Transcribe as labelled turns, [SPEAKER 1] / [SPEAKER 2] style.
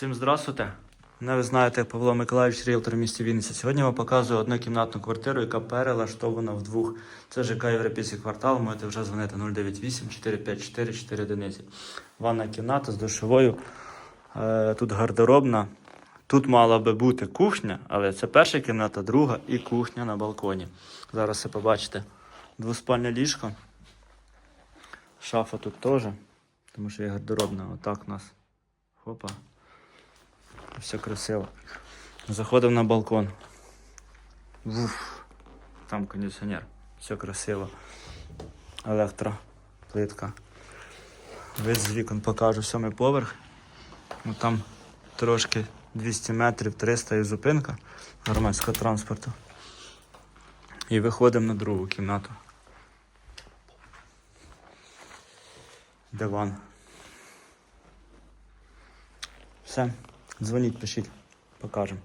[SPEAKER 1] Всім здравствуйте. Мене ви знаєте Павло Миколаївич, ріелтор в місті Вінниця. Сьогодні вам показую однокімнатну квартиру, яка перелаштована в двох. Це ЖК Європейський квартал. Можете вже дзвонити 098 454 4 одиниці. Ванна кімната з душовою. Е, Тут гардеробна. Тут мала би бути кухня, але це перша кімната, друга і кухня на балконі. Зараз все побачите. Двоспальне ліжко. Шафа тут теж, тому що є гардеробна. Отак у нас. Хопа. Все красиво. Заходимо на балкон. Вуф. Там кондиціонер. Все красиво. Електро, плитка. Вид з вікон покажу сьомий поверх. Ну, там трошки 200 метрів, 300 і зупинка громадського транспорту. І виходимо на другу кімнату. Диван. Все. Дзвоніть, пишіть, покажемо.